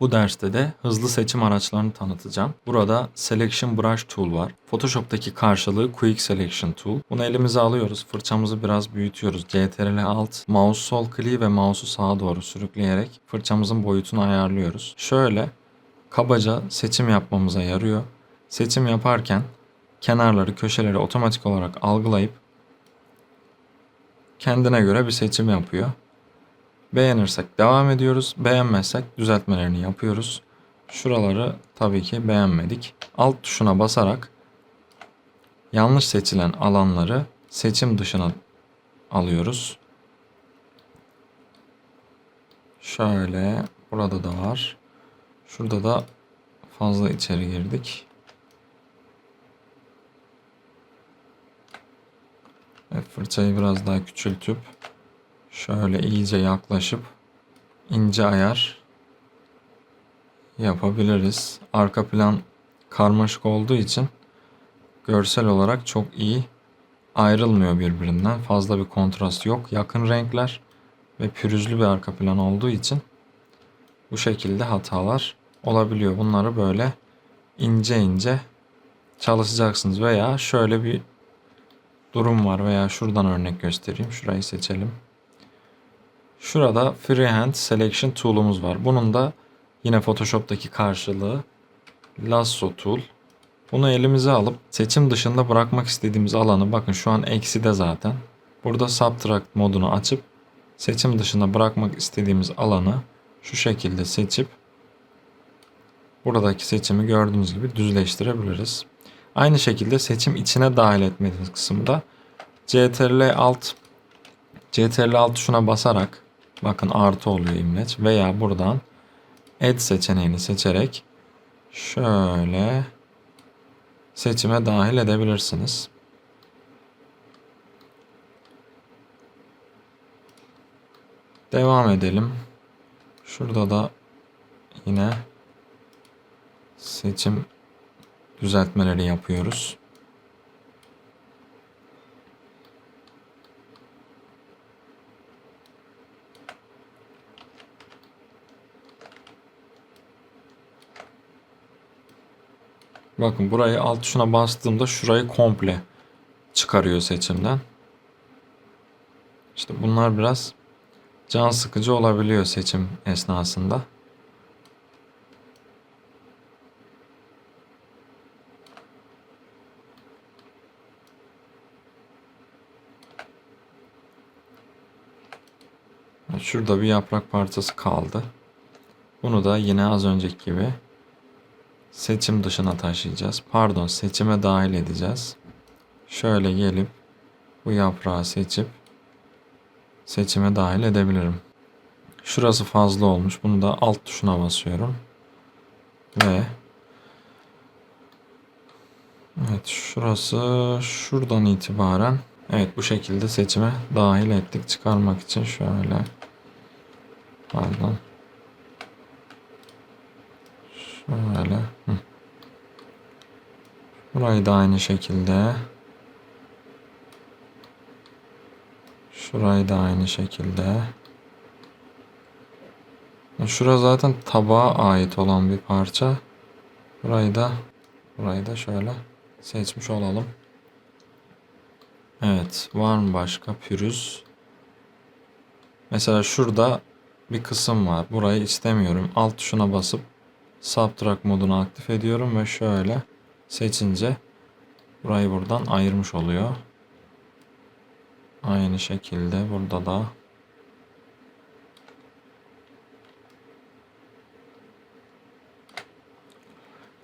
Bu derste de hızlı seçim araçlarını tanıtacağım. Burada Selection Brush Tool var. Photoshop'taki karşılığı Quick Selection Tool. Bunu elimize alıyoruz. Fırçamızı biraz büyütüyoruz. CTRL Alt, mouse sol kliği ve mouse'u sağa doğru sürükleyerek fırçamızın boyutunu ayarlıyoruz. Şöyle kabaca seçim yapmamıza yarıyor. Seçim yaparken kenarları, köşeleri otomatik olarak algılayıp kendine göre bir seçim yapıyor. Beğenirsek devam ediyoruz. Beğenmezsek düzeltmelerini yapıyoruz. Şuraları tabii ki beğenmedik. Alt tuşuna basarak yanlış seçilen alanları seçim dışına alıyoruz. Şöyle burada da var. Şurada da fazla içeri girdik. Evet, fırçayı biraz daha küçültüp şöyle iyice yaklaşıp ince ayar yapabiliriz. Arka plan karmaşık olduğu için görsel olarak çok iyi ayrılmıyor birbirinden. Fazla bir kontrast yok. Yakın renkler ve pürüzlü bir arka plan olduğu için bu şekilde hatalar olabiliyor. Bunları böyle ince ince çalışacaksınız veya şöyle bir durum var veya şuradan örnek göstereyim. Şurayı seçelim. Şurada Freehand Selection Tool'umuz var. Bunun da yine Photoshop'taki karşılığı Lasso Tool. Bunu elimize alıp seçim dışında bırakmak istediğimiz alanı bakın şu an ekside zaten. Burada Subtract modunu açıp seçim dışında bırakmak istediğimiz alanı şu şekilde seçip buradaki seçimi gördüğünüz gibi düzleştirebiliriz. Aynı şekilde seçim içine dahil etmediğiniz kısımda CTRL Alt CTRL Alt tuşuna basarak bakın artı oluyor imleç veya buradan Add seçeneğini seçerek şöyle seçime dahil edebilirsiniz. Devam edelim. Şurada da yine seçim düzeltmeleri yapıyoruz. Bakın burayı alt tuşuna bastığımda şurayı komple çıkarıyor seçimden. İşte bunlar biraz can sıkıcı olabiliyor seçim esnasında. Şurada bir yaprak parçası kaldı. Bunu da yine az önceki gibi seçim dışına taşıyacağız. Pardon seçime dahil edeceğiz. Şöyle gelip bu yaprağı seçip seçime dahil edebilirim. Şurası fazla olmuş. Bunu da alt tuşuna basıyorum. Ve Evet şurası şuradan itibaren Evet bu şekilde seçime dahil ettik. Çıkarmak için şöyle pardon Şöyle. Burayı da aynı şekilde. Şurayı da aynı şekilde. Şura zaten tabağa ait olan bir parça. Burayı da burayı da şöyle seçmiş olalım. Evet, var mı başka pürüz? Mesela şurada bir kısım var. Burayı istemiyorum. Alt tuşuna basıp Subtract modunu aktif ediyorum ve şöyle seçince burayı buradan ayırmış oluyor. Aynı şekilde burada da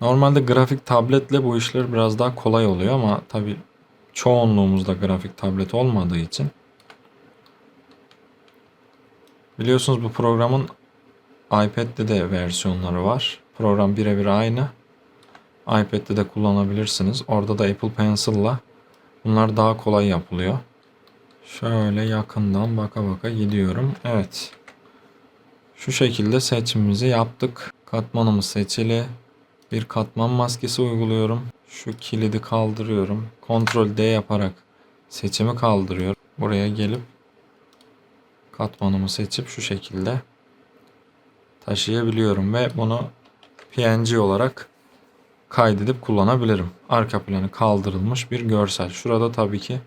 Normalde grafik tabletle bu işler biraz daha kolay oluyor ama tabi çoğunluğumuzda grafik tablet olmadığı için biliyorsunuz bu programın iPad'de de versiyonları var. Program birebir aynı. iPad'de de kullanabilirsiniz. Orada da Apple Pencil'la bunlar daha kolay yapılıyor. Şöyle yakından baka baka gidiyorum. Evet. Şu şekilde seçimimizi yaptık. Katmanımız seçili. Bir katman maskesi uyguluyorum. Şu kilidi kaldırıyorum. Ctrl D yaparak seçimi kaldırıyorum. Buraya gelip katmanımı seçip şu şekilde taşıyabiliyorum ve bunu PNG olarak kaydedip kullanabilirim. Arka planı kaldırılmış bir görsel. Şurada tabii ki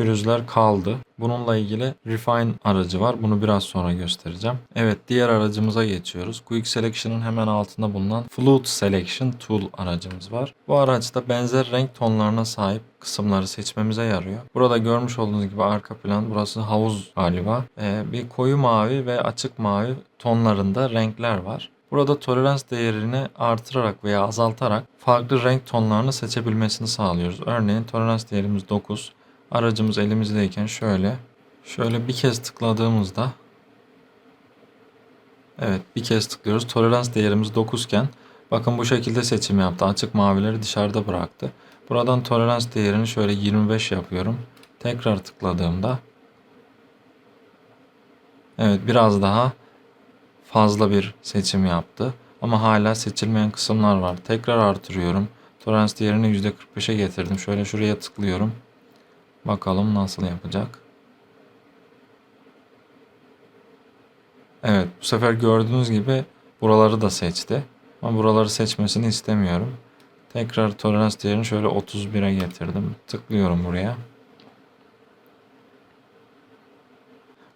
pürüzler kaldı. Bununla ilgili Refine aracı var. Bunu biraz sonra göstereceğim. Evet diğer aracımıza geçiyoruz. Quick Selection'ın hemen altında bulunan Flute Selection Tool aracımız var. Bu araçta benzer renk tonlarına sahip kısımları seçmemize yarıyor. Burada görmüş olduğunuz gibi arka plan burası havuz galiba. Ee, bir koyu mavi ve açık mavi tonlarında renkler var. Burada tolerans değerini artırarak veya azaltarak farklı renk tonlarını seçebilmesini sağlıyoruz. Örneğin tolerans değerimiz 9. Aracımız elimizdeyken şöyle şöyle bir kez tıkladığımızda Evet bir kez tıklıyoruz. Tolerans değerimiz 9 iken bakın bu şekilde seçim yaptı. Açık mavileri dışarıda bıraktı. Buradan tolerans değerini şöyle 25 yapıyorum. Tekrar tıkladığımda Evet biraz daha fazla bir seçim yaptı. Ama hala seçilmeyen kısımlar var. Tekrar artırıyorum. Tolerans değerini %45'e getirdim. Şöyle şuraya tıklıyorum. Bakalım nasıl yapacak. Evet bu sefer gördüğünüz gibi buraları da seçti. Ama buraları seçmesini istemiyorum. Tekrar tolerans değerini şöyle 31'e getirdim. Tıklıyorum buraya.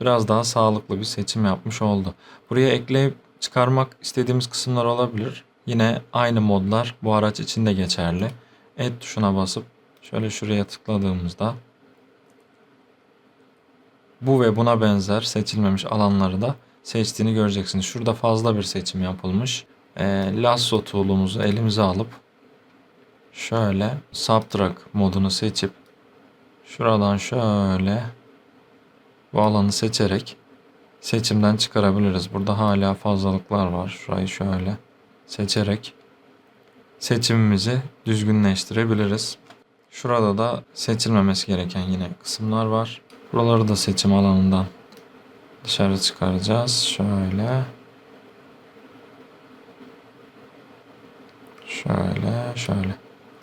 Biraz daha sağlıklı bir seçim yapmış oldu. Buraya ekleyip çıkarmak istediğimiz kısımlar olabilir. Yine aynı modlar bu araç için de geçerli. Add tuşuna basıp şöyle şuraya tıkladığımızda bu ve buna benzer seçilmemiş alanları da seçtiğini göreceksiniz. Şurada fazla bir seçim yapılmış. E, lasso tool'umuzu elimize alıp şöyle subtract modunu seçip şuradan şöyle bu alanı seçerek seçimden çıkarabiliriz. Burada hala fazlalıklar var. Şurayı şöyle seçerek seçimimizi düzgünleştirebiliriz. Şurada da seçilmemesi gereken yine kısımlar var. Buraları da seçim alanından dışarı çıkaracağız. Şöyle. Şöyle, şöyle.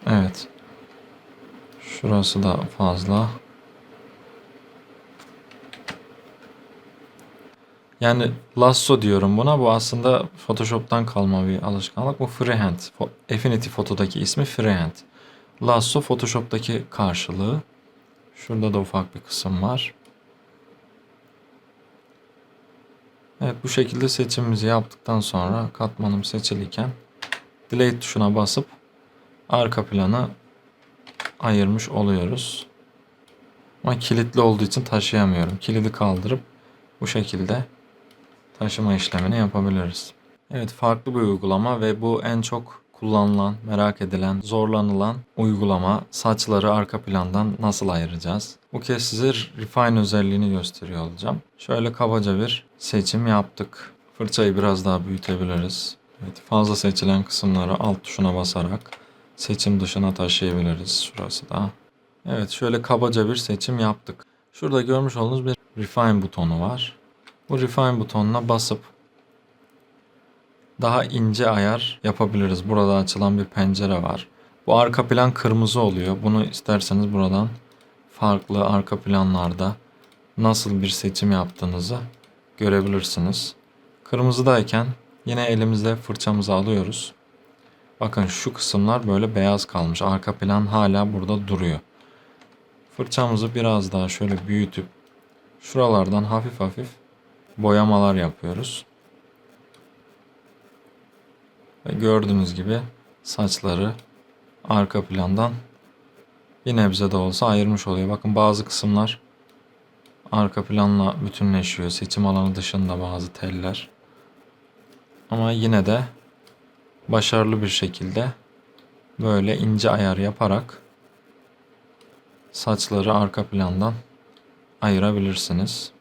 Evet. Şurası da fazla. Yani lasso diyorum buna. Bu aslında Photoshop'tan kalma bir alışkanlık. Bu freehand. Affinity Photo'daki ismi freehand. Lasso Photoshop'taki karşılığı. Şurada da ufak bir kısım var. Evet bu şekilde seçimimizi yaptıktan sonra katmanım seçiliyken Delete tuşuna basıp arka planı ayırmış oluyoruz. Ama kilitli olduğu için taşıyamıyorum. Kilidi kaldırıp bu şekilde taşıma işlemini yapabiliriz. Evet farklı bir uygulama ve bu en çok kullanılan, merak edilen, zorlanılan uygulama saçları arka plandan nasıl ayıracağız? Bu kez size refine özelliğini gösteriyor olacağım. Şöyle kabaca bir seçim yaptık. Fırçayı biraz daha büyütebiliriz. Evet, fazla seçilen kısımları alt tuşuna basarak seçim dışına taşıyabiliriz. Şurası da. Evet şöyle kabaca bir seçim yaptık. Şurada görmüş olduğunuz bir refine butonu var. Bu refine butonuna basıp daha ince ayar yapabiliriz. Burada açılan bir pencere var. Bu arka plan kırmızı oluyor. Bunu isterseniz buradan farklı arka planlarda nasıl bir seçim yaptığınızı görebilirsiniz. Kırmızıdayken yine elimizde fırçamızı alıyoruz. Bakın şu kısımlar böyle beyaz kalmış. Arka plan hala burada duruyor. Fırçamızı biraz daha şöyle büyütüp şuralardan hafif hafif boyamalar yapıyoruz. Ve gördüğünüz gibi saçları arka plandan bir nebze de olsa ayırmış oluyor. Bakın bazı kısımlar arka planla bütünleşiyor. Seçim alanı dışında bazı teller. Ama yine de başarılı bir şekilde böyle ince ayar yaparak saçları arka plandan ayırabilirsiniz.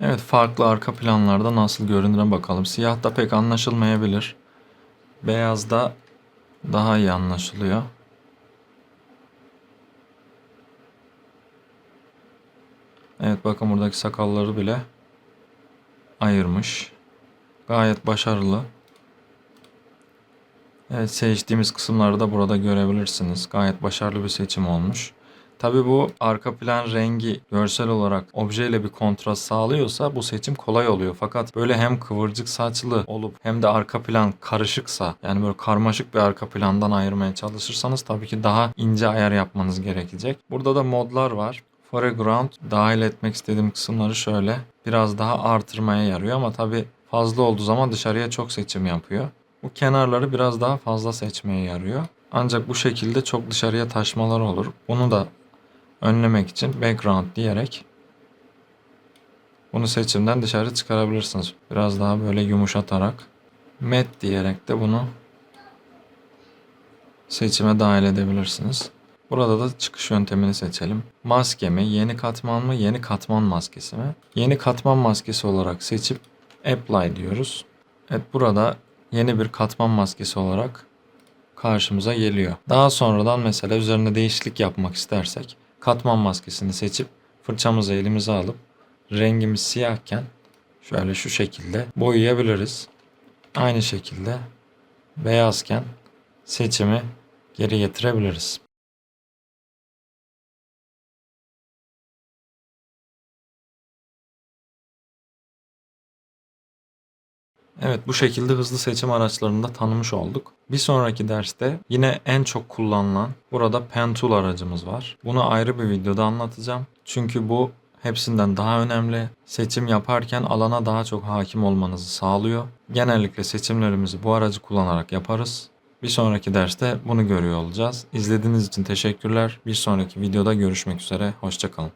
Evet farklı arka planlarda nasıl görünüre bakalım. Siyahta pek anlaşılmayabilir. Beyazda daha iyi anlaşılıyor. Evet bakın buradaki sakalları bile ayırmış. Gayet başarılı. Evet seçtiğimiz kısımları da burada görebilirsiniz. Gayet başarılı bir seçim olmuş. Tabi bu arka plan rengi görsel olarak objeyle bir kontrast sağlıyorsa bu seçim kolay oluyor. Fakat böyle hem kıvırcık saçlı olup hem de arka plan karışıksa yani böyle karmaşık bir arka plandan ayırmaya çalışırsanız tabii ki daha ince ayar yapmanız gerekecek. Burada da modlar var. Foreground dahil etmek istediğim kısımları şöyle biraz daha artırmaya yarıyor ama tabii fazla olduğu zaman dışarıya çok seçim yapıyor. Bu kenarları biraz daha fazla seçmeye yarıyor. Ancak bu şekilde çok dışarıya taşmalar olur. Bunu da önlemek için background diyerek bunu seçimden dışarı çıkarabilirsiniz. Biraz daha böyle yumuşatarak matte diyerek de bunu seçime dahil edebilirsiniz. Burada da çıkış yöntemini seçelim. Maske mi, yeni katman mı, yeni katman maskesi mi? Yeni katman maskesi olarak seçip apply diyoruz. Evet burada yeni bir katman maskesi olarak karşımıza geliyor. Daha sonradan mesela üzerine değişiklik yapmak istersek katman maskesini seçip fırçamızı elimize alıp rengimiz siyahken şöyle şu şekilde boyayabiliriz. Aynı şekilde beyazken seçimi geri getirebiliriz. Evet bu şekilde hızlı seçim araçlarını da tanımış olduk. Bir sonraki derste yine en çok kullanılan burada Pen Tool aracımız var. Bunu ayrı bir videoda anlatacağım. Çünkü bu hepsinden daha önemli. Seçim yaparken alana daha çok hakim olmanızı sağlıyor. Genellikle seçimlerimizi bu aracı kullanarak yaparız. Bir sonraki derste bunu görüyor olacağız. İzlediğiniz için teşekkürler. Bir sonraki videoda görüşmek üzere. Hoşçakalın.